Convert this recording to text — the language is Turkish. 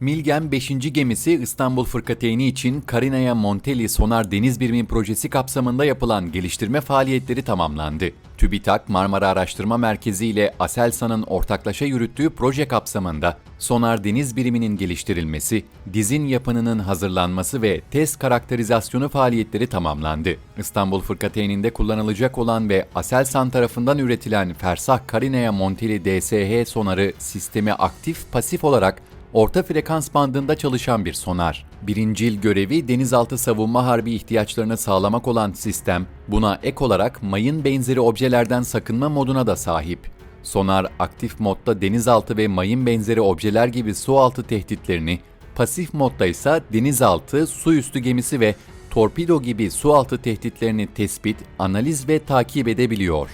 Milgem 5. gemisi İstanbul Fırkateyni için Carinaya Montelli Sonar Deniz Birimi projesi kapsamında yapılan geliştirme faaliyetleri tamamlandı. TÜBİTAK Marmara Araştırma Merkezi ile Aselsan'ın ortaklaşa yürüttüğü proje kapsamında sonar deniz biriminin geliştirilmesi, dizin yapınının hazırlanması ve test karakterizasyonu faaliyetleri tamamlandı. İstanbul Fırkateyni'nde kullanılacak olan ve Aselsan tarafından üretilen Fersah Carinaya Montelli DSH sonarı sistemi aktif pasif olarak orta frekans bandında çalışan bir sonar. Birincil görevi denizaltı savunma harbi ihtiyaçlarını sağlamak olan sistem, buna ek olarak mayın benzeri objelerden sakınma moduna da sahip. Sonar aktif modda denizaltı ve mayın benzeri objeler gibi su altı tehditlerini, pasif modda ise denizaltı, su üstü gemisi ve torpido gibi su altı tehditlerini tespit, analiz ve takip edebiliyor.